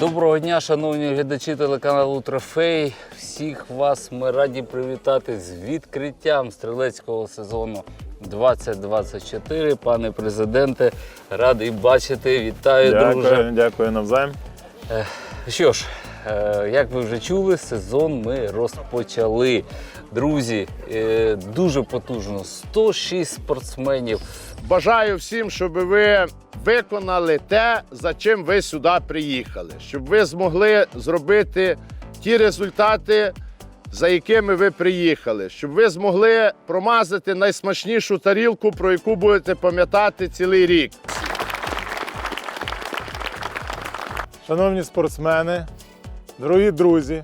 Доброго дня, шановні глядачі телеканалу Трофей. Всіх вас ми раді привітати з відкриттям стрілецького сезону 2024. Пане президенте, радий бачити. Вітаю, друже. Дякую, дякую навзаєм. Що ж, е, як ви вже чули, сезон ми розпочали. Друзі, е, дуже потужно. 106 спортсменів. Бажаю всім, щоб ви виконали те, за чим ви сюди приїхали, щоб ви змогли зробити ті результати, за якими ви приїхали, щоб ви змогли промазати найсмачнішу тарілку, про яку будете пам'ятати цілий рік. Шановні спортсмени, дорогі друзі,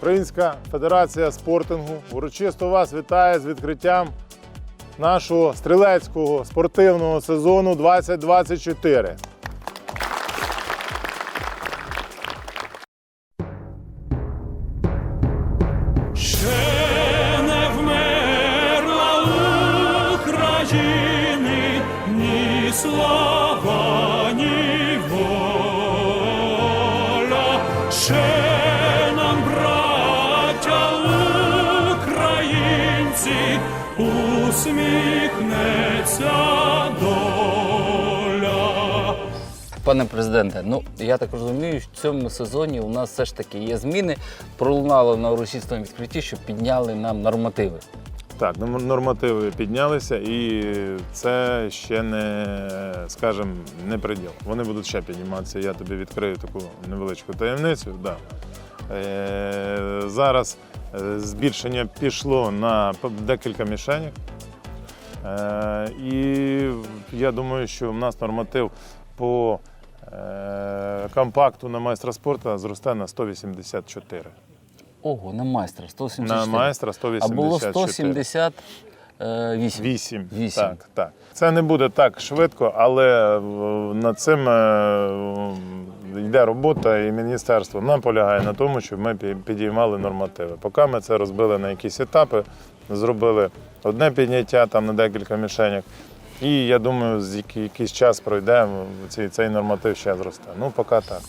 Українська Федерація спортингу урочисто вас вітає з відкриттям нашого стрілецького спортивного сезону 2024. Українці, усміхнеться доля. Пане президенте, ну я так розумію, що в цьому сезоні у нас все ж таки є зміни. Пролунало на урочистому відкритті, що підняли нам нормативи. Так, нормативи піднялися, і це ще не, скажімо, не приділ. Вони будуть ще підніматися. Я тобі відкрию таку невеличку таємницю. Да. Е, зараз збільшення пішло на декілька мішенів. Е, і я думаю, що в нас норматив по е, компакту на майстра спорту зросте на 184. Ого, на майстра 174. На майстра а 184. було 178. Вісім. Вісім. Так, так. Це не буде так швидко, але над цим е, йде робота, і міністерство наполягає на тому, щоб ми підіймали нормативи. Поки ми це розбили на якісь етапи, зробили одне підняття там на декілька мішенях. І я думаю, з якийсь час пройде, цей, цей норматив ще зросте. Ну, поки так.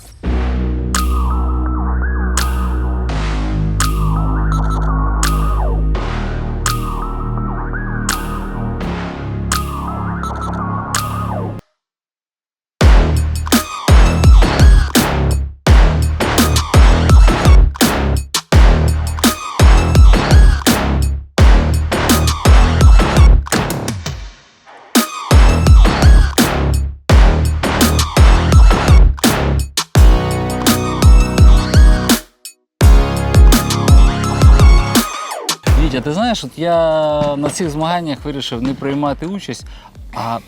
Знаєш, от я на цих змаганнях вирішив не приймати участь, а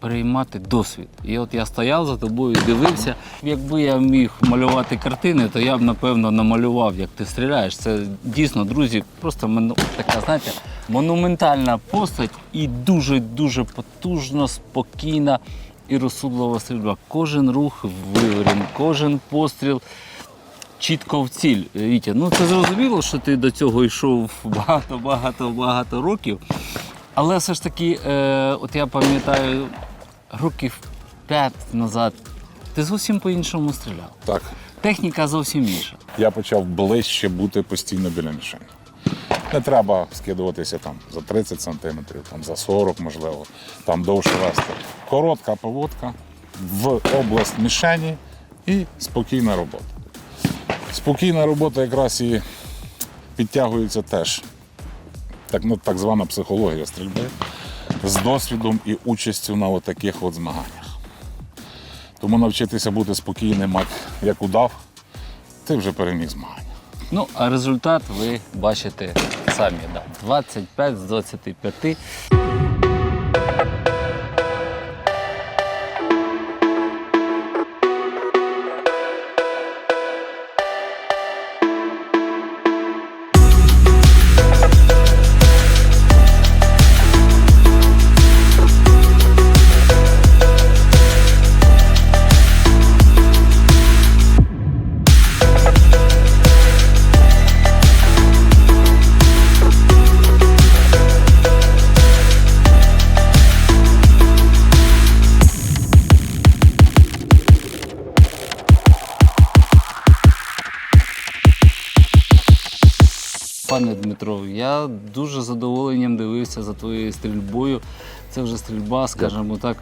приймати досвід. І от я стояв за тобою і дивився. Якби я міг малювати картини, то я б напевно намалював, як ти стріляєш. Це дійсно, друзі, просто мону- така, знаєте, монументальна постать і дуже-дуже потужна, спокійна і розсудлива стрільба. Кожен рух виверен, кожен постріл чітко в ціль. Вітя, ну це зрозуміло, що ти до цього йшов багато-багато-багато років. Але все ж таки, е, от я пам'ятаю, років п'ять назад ти зовсім по-іншому стріляв. Так, Техніка зовсім інша. я почав ближче бути постійно біля мішені. Не треба скидуватися там за 30 сантиметрів, там за 40, можливо, там довше вести. Коротка поводка в область мішені і спокійна робота. Спокійна робота якраз і підтягується теж так, ну, так звана психологія стрільби з досвідом і участю на таких от змаганнях. Тому навчитися бути спокійним, як, удав, ти вже переміг змагання. Ну, а результат ви бачите самі. Да. 25 з 25. Я дуже задоволенням дивився за твоєю стрільбою. Це вже стрільба, скажімо так,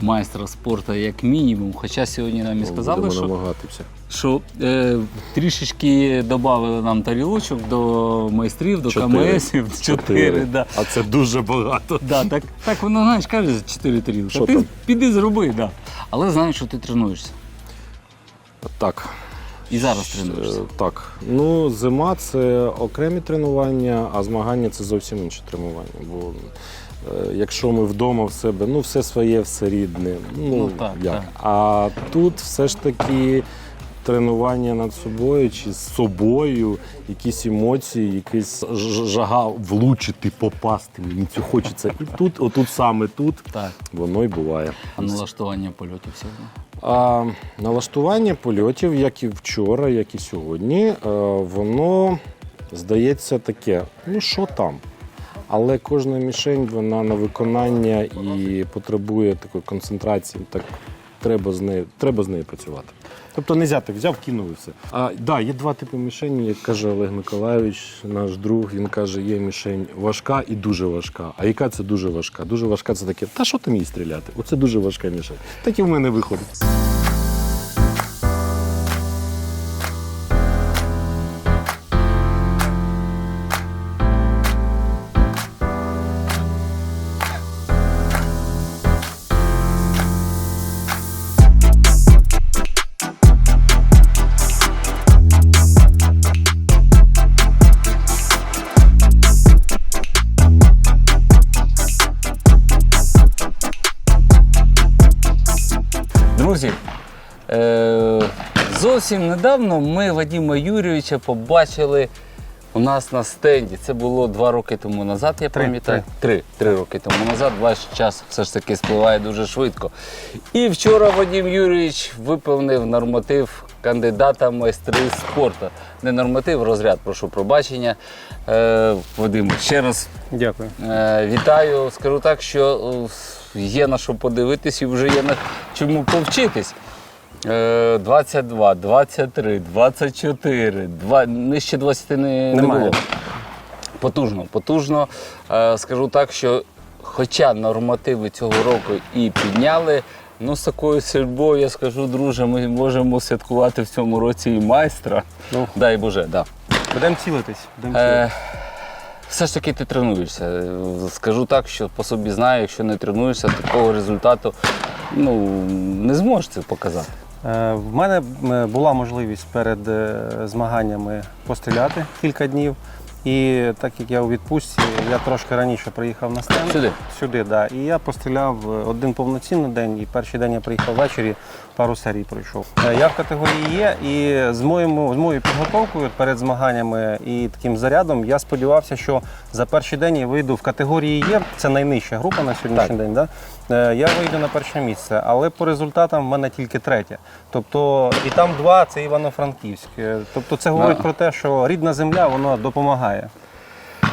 майстра спорту як мінімум. Хоча сьогодні нам і сказали, Будемо що, намагатися. що е, трішечки додали нам тарілочок до майстрів, до Чотири. КМСів. Чотири, да. А це дуже багато. Да, так, так воно знаєш, каже, чотири тарілки. Що Ти там? піди зроби, да. Але знаєш, що ти тренуєшся. Так. І зараз тренуєшся. Е, Так. Ну, зима це окремі тренування, а змагання це зовсім інше тренування. Бо е, якщо ми вдома в себе, ну все своє, все рідне. Ну, Ну, так, як? так. А тут все ж таки тренування над собою чи з собою, якісь емоції, якась жага влучити, попасти. Мені це хочеться. І тут, отут саме тут, Так. воно й буває. А налаштування польотів сьогодні. А налаштування польотів, як і вчора, як і сьогодні, е, воно здається таке, ну що там. Але кожна мішень вона на виконання і потребує такої концентрації. Так треба з нею, треба з нею працювати. Тобто не взяти, взяв, кинув і все. А да, є два типи мішені, як каже Олег Миколайович, наш друг. Він каже, є мішень важка і дуже важка. А яка це дуже важка? Дуже важка це таке, та що там їй стріляти? Оце дуже важка мішень. Так і в мене виходить. Друзі, е, зовсім недавно ми Вадима Юрійовича побачили у нас на стенді. Це було два роки тому назад, я пам'ятаю. Три. Три роки тому назад. Ваш час все ж таки спливає дуже швидко. І вчора Вадим Юрійович виповнив норматив кандидата в майстри спорту. Не норматив, розряд, прошу пробачення. Е, Вадим, ще раз Дякую. Е, Вітаю. Скажу так, що е, є на що подивитись і вже є на чому повчитись. Е, 22, 23, 24, 2, нижче 20 не, не було. Потужно, потужно. Е, Скажу так, що хоча нормативи цього року і підняли, ну з такою стрільбою, я скажу, друже, ми можемо святкувати в цьому році і майстра. Ну. Дай Боже, да. Будемо цілитись. Цілитись. Е, все ж таки ти тренуєшся. Скажу так, що по собі знаю, якщо не тренуєшся, такого результату ну, не зможеш це показати. Е, В мене була можливість перед е, змаганнями постріляти кілька днів. І так як я у відпустці, я трошки раніше приїхав на стенд. Сюди? Сюди, да. І я постріляв е, один повноцінний день, і перший день я приїхав ввечері, пару серій пройшов. Е, Я в категорії є, і з, моєму, з моєю підготовкою перед змаганнями і таким зарядом я сподівався, що за перший день я вийду в категорії є. Це найнижча група на сьогоднішній день. Да? Е, Я вийду на перше місце, але по результатам в мене тільки третє. Тобто і там два це Івано-Франківськ. Е, Тобто це говорить Да. про те, що рідна земля вона допомагає.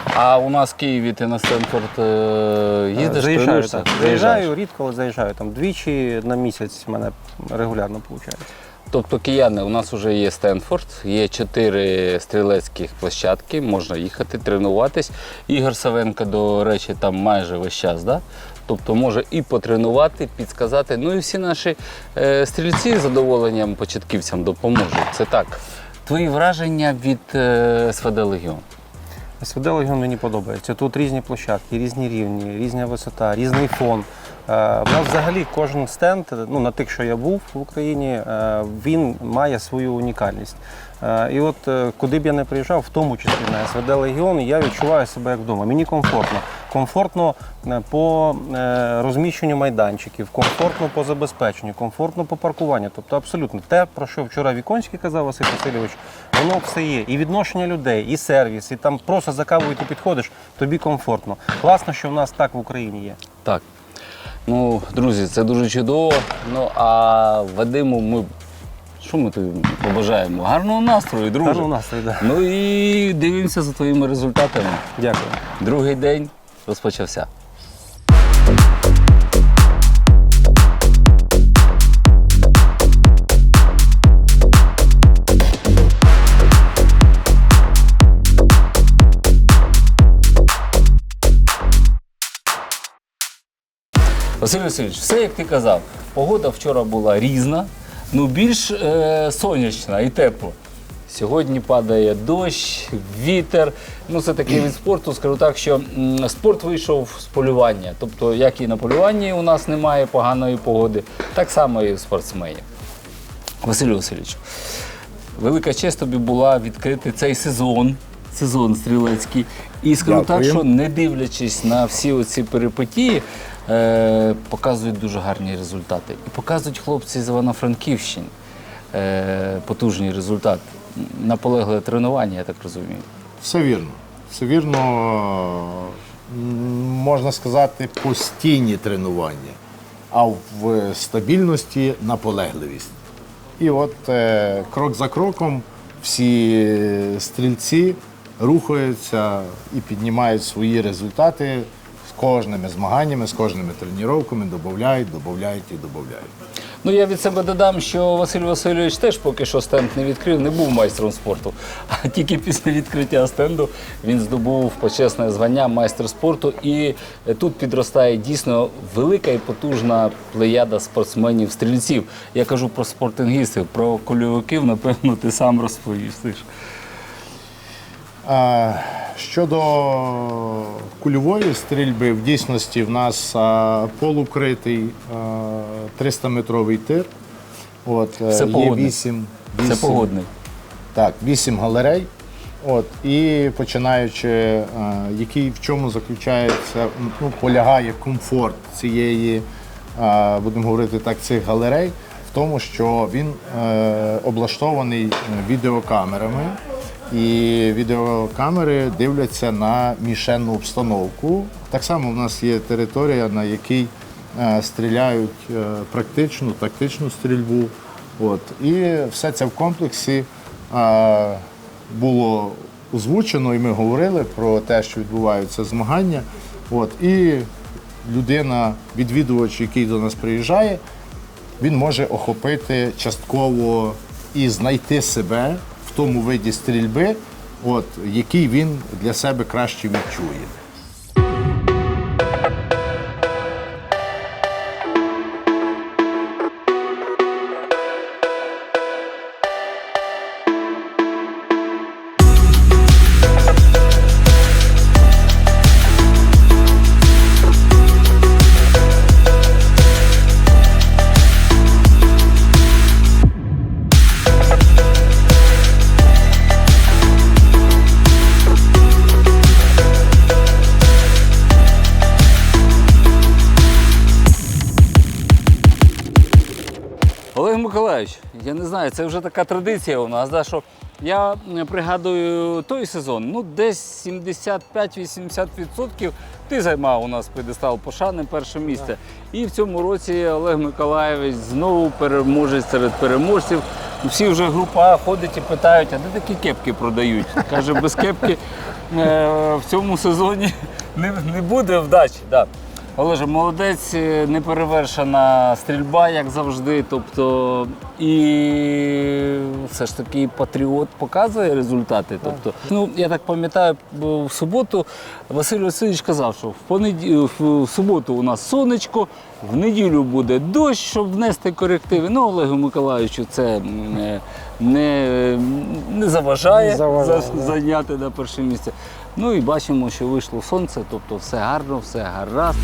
А у нас в Києві ти на Стенфорд е, їздиш, Заїжджаю, тренуєшся? так. Заїжджаю рідко, але заїжджаю. Там двічі на місяць в мене регулярно виходить. Тобто, кияни, у нас вже є Стенфорд, є чотири стрілецьких площадки, можна їхати, тренуватись. Ігор Савенко, до речі, там майже весь час. Да? Тобто може і потренувати, підсказати. Ну і всі наші е, стрільці з задоволенням початківцям допоможуть. Це так. Твої враження від е, СВД Легіон? СВД Легіон мені подобається. Тут різні площадки, різні рівні, різна висота, різний фон. У нас взагалі кожен стенд, ну на тих, що я був в Україні, е, він має свою унікальність. Е, І от е, куди б я не приїжджав, в тому числі на СВД Легіон, я відчуваю себе як вдома. Мені комфортно. Комфортно е, по е, розміщенню майданчиків, комфортно по забезпеченню, комфортно по паркуванню. Тобто абсолютно те, про що вчора Віконський казав Василь Васильович, воно все є. І відношення людей, і сервіс, і там просто за кавою ти підходиш, тобі комфортно. Класно, що в нас так в Україні є. Так. Ну, друзі, це дуже чудово. Ну а Вадиму ми. Що ми тобі побажаємо? Гарного настрою, друже. Гарного настрою, да. Ну і дивимося за твоїми результатами. Дякую. Другий день розпочався. Василь Васильович, все як ти казав, погода вчора була різна, ну більш е, сонячна і тепла. Сьогодні падає дощ, вітер. Ну, це такий від спорту. Скажу так, що м, спорт вийшов з полювання. Тобто, як і на полюванні у нас немає поганої погоди, так само і в спортсменів. Василю Васильовичу, велика честь тобі була відкрити цей сезон, сезон стрілецький. І скажу так, Дякую. що не дивлячись на всі оці перипетії, е, показують дуже гарні результати. І показують хлопці з Івано-Франківщини е, потужний результат. Наполегле тренування, я так розумію. Все вірно. Все вірно, можна сказати, постійні тренування, а в стабільності наполегливість. І от е, крок за кроком всі стрільці рухаються і піднімають свої результати з кожними змаганнями, з кожними тренуваннями, додають, додають і додають. Ну я від себе додам, що Василь Васильович теж поки що стенд не відкрив, не був майстром спорту. А тільки після відкриття стенду він здобув почесне звання майстер спорту. І е, тут підростає дійсно велика і потужна плеяда спортсменів-стрільців. Я кажу про спортингістів, про кульовиків, напевно, ти сам розповістиш. Щодо кульової стрільби, в дійсності в нас полукритий 300-метровий тир. От, е, Все є погодне. 8, Це погодний. Так, 8 галерей. От, і починаючи, який в чому заключається, ну, полягає комфорт цієї, будемо говорити так, цих галерей, в тому, що він е, облаштований е, відеокамерами. І відеокамери дивляться на мішенну обстановку. Так само в нас є територія, на якій е, стріляють е, практичну, тактичну стрільбу. От. І все це в комплексі е, було озвучено, і ми говорили про те, що відбуваються змагання. От. І людина, відвідувач, який до нас приїжджає, він може охопити частково і знайти себе тому виді стрільби, от, який він для себе краще відчує. Я не знаю, це вже така традиція у нас, да, що я пригадую той сезон, ну десь 75-80% ти займав у нас п'єдестал пошани перше місце. І в цьому році Олег Миколаєвич знову переможець серед переможців. Всі вже група А ходять і питають, а де такі кепки продають? Каже, без кепки е, в цьому сезоні не, не буде вдачі. Да. Олеже, молодець, е, неперевершена стрільба, як завжди. Тобто, і все ж таки патріот показує результати. Тобто, ну я так пам'ятаю, в суботу Василь Васильович казав, що в понеділ в суботу у нас сонечко, в неділю буде дощ, щоб внести корективи. Ну, Олегу Миколаївичу це е, не, не заважає, Не заважає, за- да. зайняти на перше місце. Ну і бачимо, що вийшло сонце, тобто все гарно, все гаразд.